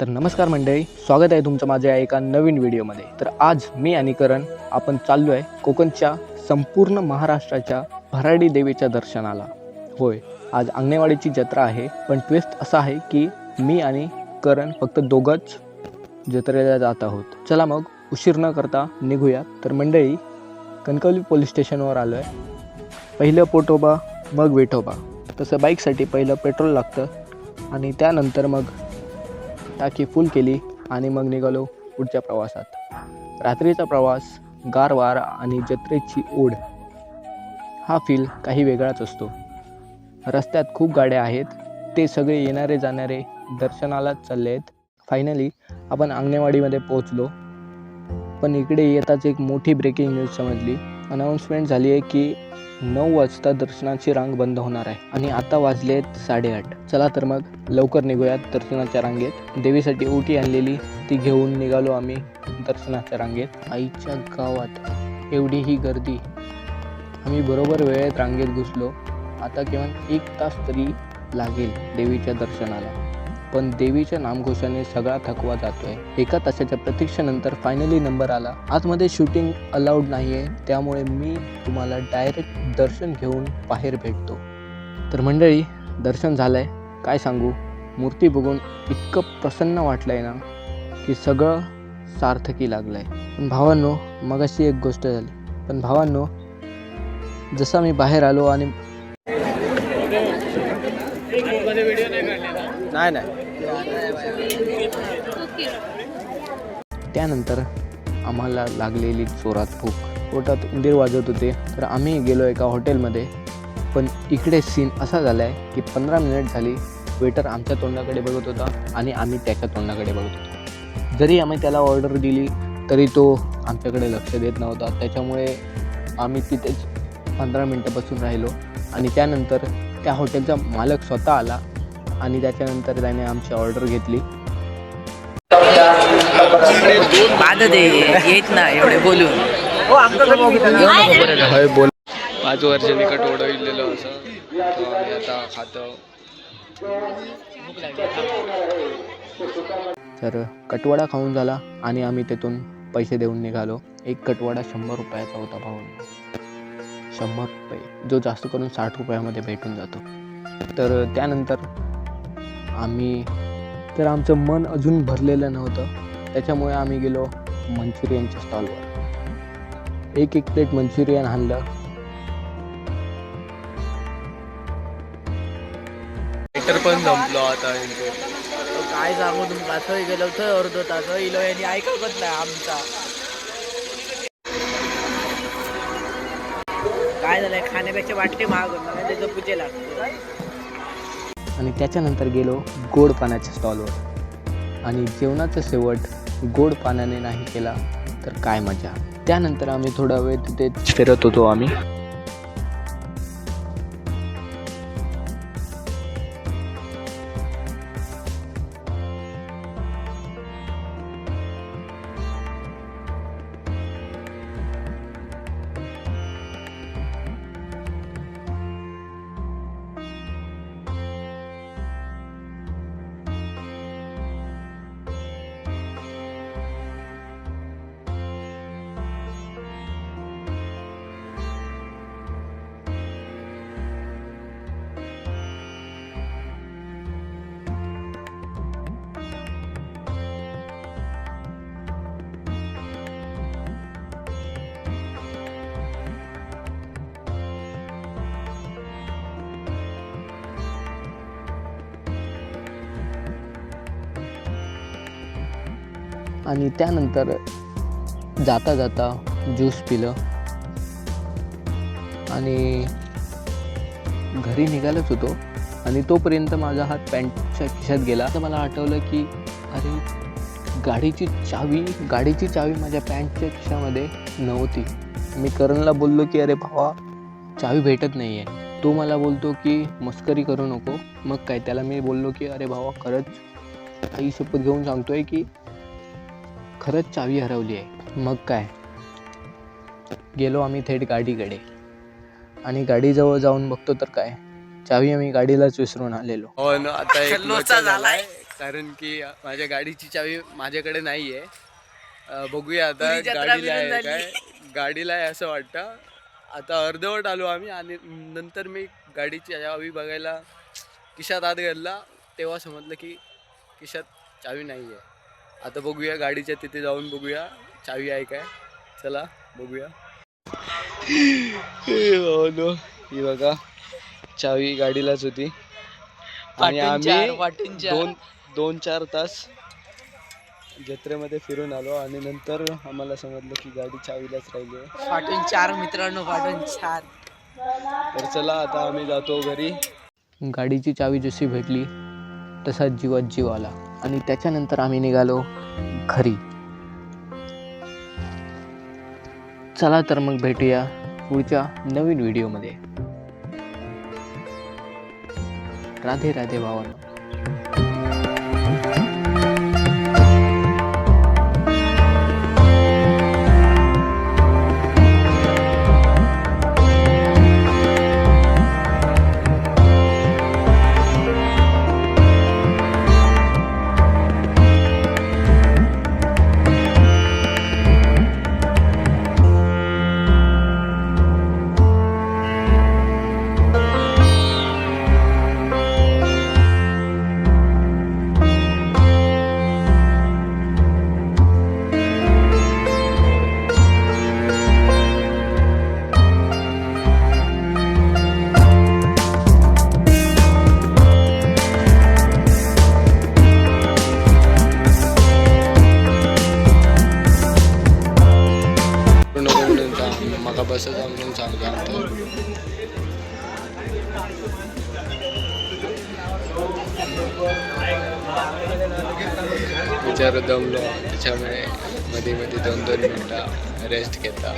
तर नमस्कार मंडळी स्वागत आहे तुमचं माझ्या एका नवीन व्हिडिओमध्ये. तर आज मी आणि करण आपण चाललो आहे कोकणच्या संपूर्ण महाराष्ट्राच्या भराडी देवीच्या दर्शनाला. होय आज अंगणेवाडीची जत्रा आहे पण ट्विस्ट असा आहे की मी आणि करण फक्त दोघंच जत्रेला जात आहोत. चला मग उशीर न करता निघूया तर मंडळी कणकवली पोलीस स्टेशनवर आलो आहे पहिलं पोटोबा मग विठोबा तसं बाईकसाठी पहिलं पेट्रोल लागतं आणि त्यानंतर मग टाकी फुल केली आणि मग निघालो पुढच्या प्रवासात. रात्रीचा प्रवास गारवार आणि जत्रेची ओढ. हा फील काही वेगळाच असतो. रस्त्यात खूप गाड्या आहेत ते सगळे येणारे जाणारे दर्शनालाच चालले आहेत फायनली आपण अंगणेवाडीमध्ये पोहोचलो. पण इकडे येताच एक मोठी ब्रेकिंग न्यूज समजली. अनाऊन्समेंट झाली आहे की नऊ वाजता दर्शनाची रांग बंद होणार आहे. आणि आता वाजले आहेत साडेआठ. चला तर मग लवकर निघूयात दर्शनाच्या रांगेत. देवीसाठी ओटी आणलेली ती घेऊन निघालो आम्ही दर्शनाच्या रांगेत. आईच्या गावात एवढी ही गर्दी. आम्ही बरोबर वेळेत रांगेत घुसलो. आता किमान एक तास तरी लागेल देवीच्या दर्शनाला. पण देवीच्या नामघोषाने सगळा थकवा जातोय. एका तासाच्या प्रतीक्षेनंतर फायनली नंबर आला. आतमध्ये शूटिंग अलाउड नाही आहे त्यामुळे मी तुम्हाला डायरेक्ट दर्शन घेऊन बाहेर भेटतो. तर मंडळी दर्शन झालंय. काय सांगू? मूर्ती बघून इतकं प्रसन्न वाटलंय ना की सगळं सार्थकी लागलंय. पण भावांनो मगाशी एक गोष्ट झाली. पण भावांनो जसा मी बाहेर आलो आणि नाही नाही. त्यानंतर आम्हाला लागलेली जोरात भूक. पोटात उंदीर वाजत होते तर आम्ही गेलो एका हॉटेलमध्ये. पण इकडे सीन असा झाला आहे की पंधरा मिनिट झाली वेटर आमच्या तोंडाकडे बघत होता आणि आम्ही त्याच्या तोंडाकडे बघत होतो. जरी आम्ही त्याला ऑर्डर दिली तरी तो आमच्याकडे लक्ष देत नव्हता. त्याच्यामुळे आम्ही तिथेच पंधरा मिनटं बसून राहिलो आणि त्यानंतर त्या हॉटेलचा मालक स्वतः आला आणि त्याच्यानंतर त्याने आमची ऑर्डर घेतली. बाद दे येत ना एवढे बोलून. येऊ नको परत. होय बोल. पाच वर्षांनी कटोडं इलेलं असं. आम्ही आता खातो. तर कटवडा खाऊन झाला आणि आम्ही तिथून पैसे देऊन निघालो. एक कटवडा शंभर रुपयाचा होता भाऊ. शंभर रुपये. जो जास्त करून साठ रुपयामध्ये भेटून जातो. तर त्यानंतर आम्ही तर आमचं मन अजून भरलेलं नव्हतं. त्याच्यामुळे आम्ही गेलो मंचुरियनच्या स्टॉलवर एक एक प्लेट मंचुरियन आणलं. पण संपलो आता काय सांगू तुमका थंय गेलो थंय अर्धो तास. इलो यांनी ऐकत नाही आमचा. काय झालंय? खाण्यापेक्षा वाटते महाग होतं त्याचं पूजे लागतो. आणि त्याच्यानंतर गेलो गोड पाण्याच्या स्टॉलवर आणि जेवणाचा शेवट गोड पाण्याने नाही केला तर काय मजा. त्यानंतर आम्ही थोडा वेळ तिथे फिरत होतो आम्ही. आणि त्यानंतर जाता जाता ज्यूस पिलं. आणि घरी निघालच होतो. आणि तोपर्यंत माझा हात पॅन्टच्या खिशात गेला. तर मला आठवलं की अरे गाडीची चावी गाडीची चावी माझ्या पॅन्टच्या खिशामध्ये नव्हती. मी करणला बोललो की अरे भावा चावी भेटत नाही आहे तो मला बोलतो की मस्करी करू नको. मग काय त्याला मी बोललो की अरे भावा खरंच आई शपथ घेऊन सांगतोय की खरंच चावी हरवली आहे. मग काय? गेलो आम्ही थेट गाडीकडे. आणि गाडीजवळ जाऊन बघतो तर काय? चावी आम्ही गाडीलाच विसरून आलेलो. हो ना आता एक लोचा झालाय? कारण की माझ्या गाडीची चावी माझ्याकडे नाही आहे बघूया आता गाडीला आहे. काय? गाडीला आहे असं वाटतं. आता अर्धवट आलो आम्ही आणि नंतर मी गाडीची चावी बघायला खिशात आत घातला. तेव्हा समजलं की खिशात चावी नाही आहे आता बघूया गाडीच्या तिथे जाऊन बघूया. चावी आहे काय? चला बघूया. ही बघा चावी गाडीलाच होती. आणि आम्ही. दोन दोन चार तास जत्रेमध्ये फिरून आलो आणि नंतर आम्हाला समजलं की गाडी चावीलाच राहिली आहे. पाठवून चार मित्रांनो पाठवून चार. तर चला आता आम्ही जातो घरी. गाडीची चावी जशी भेटली तसाच जीवात जीव आला. आणि त्याच्यानंतर आम्ही निघालो घरी. चला तर मग भेटूया पुढच्या नवीन व्हिडिओमध्ये. राधे राधे भावांनो. कसं समजून सांगतो विचार दमलो. त्याच्यामुळे मध्ये मध्ये दोन दोन मिनटं रेस्ट घेता.